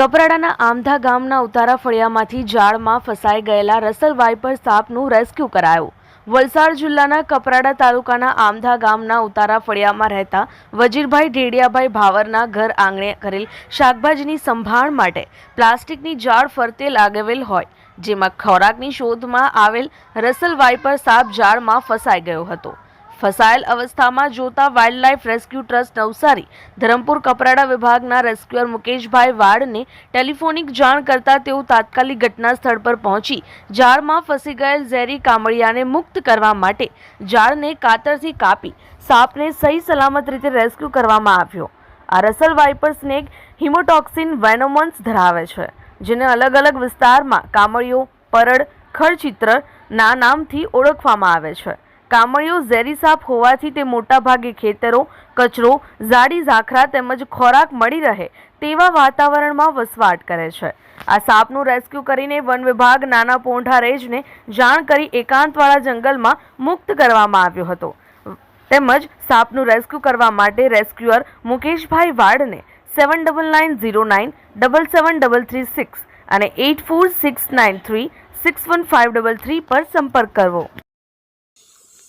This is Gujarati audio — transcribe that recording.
કપરાડાના આમધા ગામના ઉતારા ફળિયામાંથી ઝાડમાં ફસાઈ ગયેલા રસલ વાઇપર સાપનું રેસ્ક્યુ કરાયું. વલસાડ જિલ્લાના કપરાડા તાલુકાના આમધા ગામના ઉતારા ફળિયામાં રહેતા વજીરભાઈ ઢેડિયાભાઈ ભાવરના ઘર આંગણે કરેલ શાકભાજીની સંભાળ માટે પ્લાસ્ટિકની જાળ ફરતે લાગેલ હોય, જેમાં ખોરાકની શોધમાં આવેલ રસલ વાઇપર સાપ જાળમાં ફસાઈ ગયો હતો. ફસાયેલ અવસ્થામાં જોતા wildlife rescue trust Navsari, Dharampur Kaprada વિભાગના રેસ્ક્યુઅર મુકેશભાઈ વાડને ટેલિફોનિક જાણ કરતા તેઓ તાત્કાલિક ઘટના સ્થળ પર પહોંચી, ઝાડમાં ફસી ગયેલ ઝેરી કામળિયાને મુક્ત કરવા માટે ઝાડને કાતરથી કાપી, સાપને સહી સલામત રીતે રેસ્ક્યુ કરવામાં આવ્યો. આ રસલ વાઇપર સ્નેક હિમોટોક્સિન વેનોમન્સ ધરાવે છે, જેને અલગ અલગ વિસ્તારમાં કામળીઓ, પરડ ખરચિત્ર ના નામથી ઓળખવામાં આવે છે. કામળીઓ ઝેરી સાપ હોવાથી તે મોટાભાગે ખેતરો, કચરો, ઝાડી, ઝાખરા તેમજ ખોરાક મળી રહે તેવા વાતાવરણમાં વસવાટ કરે છે. આ સાપનું રેસ્ક્યુ કરીને વન વિભાગ નાના પોંઢા રેજને જાણ કરી એકાંતવાળા જંગલમાં મુક્ત કરવામાં આવ્યો હતો. તેમજ સાપનું રેસ્ક્યુ કરવા માટે rescuer Mukeshbhai વાડને seven double nine zero nine double seven double three six અને eight four six nine three six one five double three પર સંપર્ક કરવો.